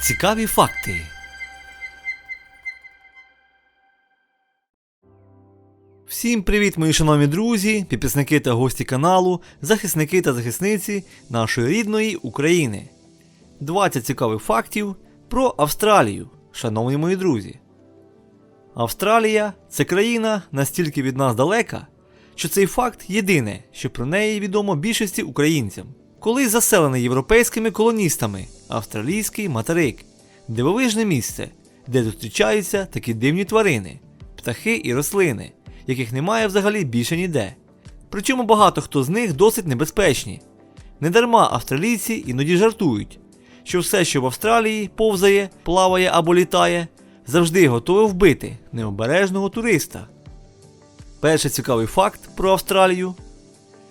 Цікаві факти. Всім привіт, мої шановні друзі, підписники та гості каналу, захисники та захисниці нашої рідної України. 20 цікавих фактів про Австралію, шановні мої друзі. Австралія це країна настільки від нас далека, що цей факт єдине, що про неї відомо більшості українцям. Колись заселений європейськими колоністами австралійський материк, дивовижне місце, де зустрічаються такі дивні тварини, птахи і рослини, яких немає взагалі більше ніде. Причому багато хто з них досить небезпечні. Недарма австралійці іноді жартують, що все, що в Австралії повзає, плаває або літає, завжди готове вбити необережного туриста. Перший цікавий факт про Австралію.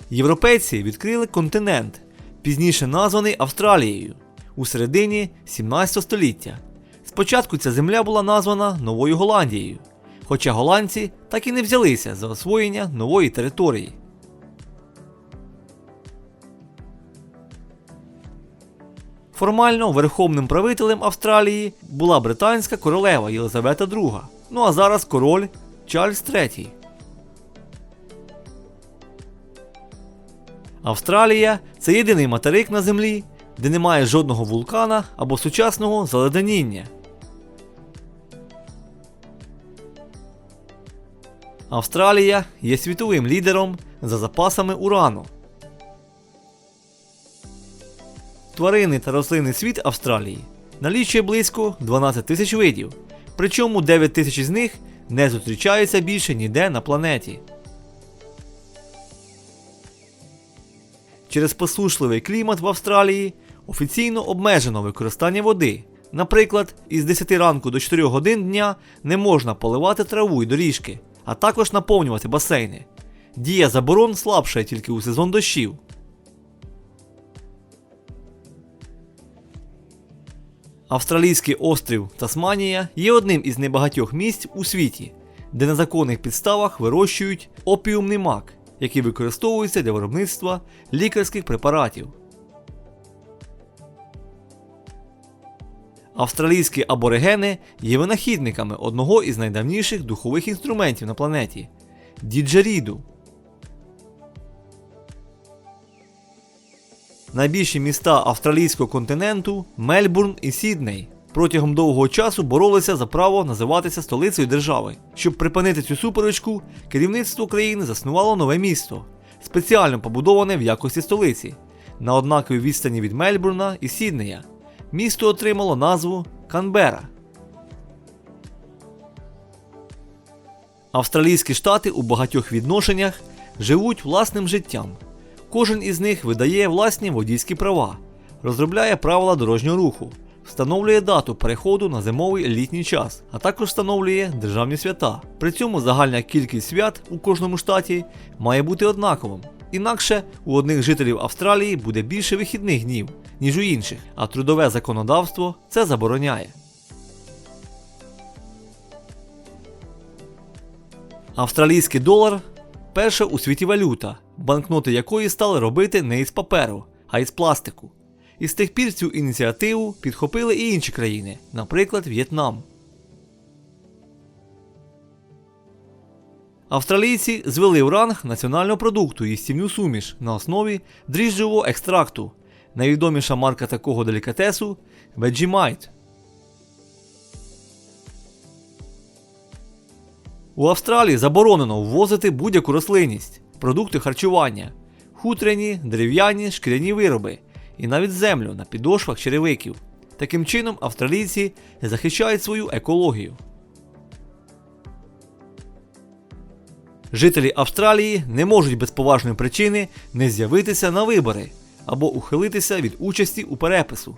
Європейці відкрили континент, пізніше названий Австралією, у середині 17 століття. Спочатку ця земля була названа Новою Голландією, хоча голландці так і не взялися за освоєння нової території. Формально верховним правителем Австралії була британська королева Єлизавета II, ну а зараз король Чарльз III. Австралія це єдиний материк на землі, де немає жодного вулкана або сучасного заледеніння. Австралія є світовим лідером за запасами урану. Тварини та рослинний світ Австралії налічує близько 12 тисяч видів, причому 9 тисяч з них не зустрічаються більше ніде на планеті. Через посушливий клімат в Австралії офіційно обмежено використання води. Наприклад, із 10 ранку до 4 годин дня не можна поливати траву й доріжки, а також наповнювати басейни. Дія заборон слабшає тільки у сезон дощів. Австралійський острів Тасманія є одним із небагатьох місць у світі, де на законних підставах вирощують опіумний мак, який використовується для виробництва лікарських препаратів. Австралійські аборигени є винахідниками одного із найдавніших духових інструментів на планеті діджеріду. Найбільші міста австралійського континенту Мельбурн і Сідней протягом довгого часу боролися за право називатися столицею держави. Щоб припинити цю суперечку, керівництво країни заснувало нове місто, спеціально побудоване в якості столиці, на однаковій відстані від Мельбурна і Сіднея. Місто отримало назву Канбера. Австралійські штати у багатьох відношеннях живуть власним життям. Кожен із них видає власні водійські права, розробляє правила дорожнього руху, встановлює дату переходу на зимовий літній час, а також встановлює державні свята. При цьому загальна кількість свят у кожному штаті має бути однаковим. Інакше у одних жителів Австралії буде більше вихідних днів, ніж у інших, а трудове законодавство це забороняє. Австралійський долар перша у світі валюта, банкноти якої стали робити не із паперу, а із пластику. І з тих пір цю ініціативу підхопили і інші країни, наприклад, В'єтнам. Австралійці звели в ранг національного продукту їстівну суміш на основі дріжджового екстракту. Найвідоміша марка такого делікатесу Vegemite. У Австралії заборонено ввозити будь-яку рослинність, продукти харчування, хутряні, дерев'яні, шкіряні вироби і навіть землю на підошвах черевиків. Таким чином, австралійці захищають свою екологію. Жителі Австралії не можуть без поважної причини не з'явитися на вибори або ухилитися від участі у перепису.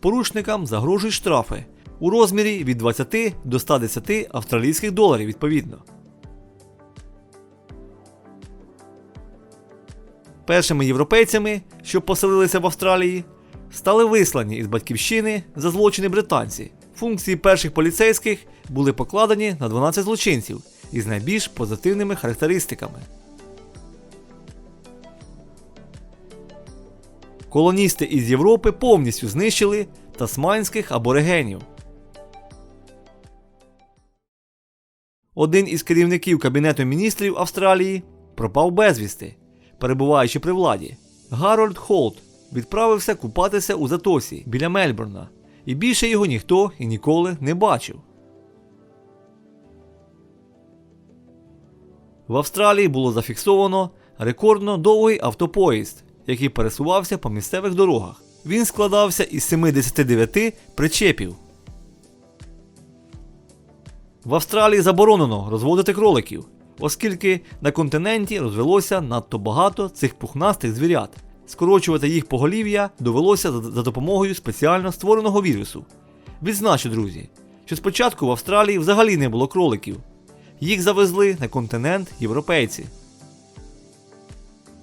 Порушникам загрожують штрафи у розмірі від 20 до 110 австралійських доларів відповідно. Першими європейцями, що поселилися в Австралії, стали вислані із батьківщини за злочини британці. Функції перших поліцейських були покладені на 12 злочинців із найбільш позитивними характеристиками. колоністи із Європи повністю знищили тасманських аборигенів. Один із керівників Кабінету міністрів Австралії пропав безвісти, перебуваючи при владі. Гарольд Холт відправився купатися у затосі біля Мельбурна, і більше його ніхто і ніколи не бачив. В Австралії було зафіксовано рекордно довгий автопоїзд, який пересувався по місцевих дорогах. Він складався із 79 причепів. В Австралії заборонено розводити кроликів, оскільки на континенті розвелося надто багато цих пухнастих звірят. Скорочувати їх поголів'я довелося за допомогою спеціально створеного вірусу. Відзначу, друзі, що спочатку в Австралії взагалі не було кроликів. Їх завезли на континент європейці.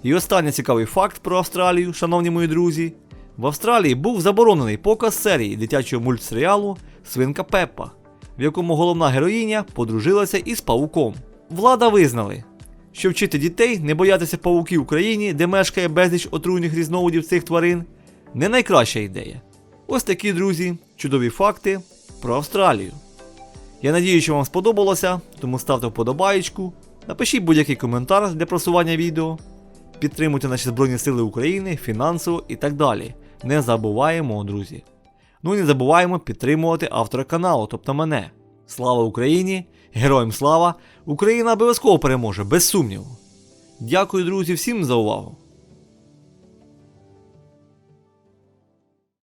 І останній цікавий факт про Австралію, шановні мої друзі. В Австралії був заборонений показ серії дитячого мультсеріалу Свинка Пеппа, в якому головна героїня подружилася із павуком. Влада визнали, що вчити дітей не боятися павуків в країні, де мешкає безліч отруйних різновидів цих тварин, не найкраща ідея. Ось такі, друзі, чудові факти про Австралію. Я надію, що вам сподобалося, тому ставте вподобаєчку, напишіть будь-який коментар для просування відео, підтримуйте наші Збройні Сили України фінансово і так далі. Не забуваємо, друзі. Ну і не забуваємо підтримувати автора каналу, тобто мене. Слава Україні! Героям слава! Україна обов'язково переможе, без сумніву. Дякую, друзі, всім за увагу!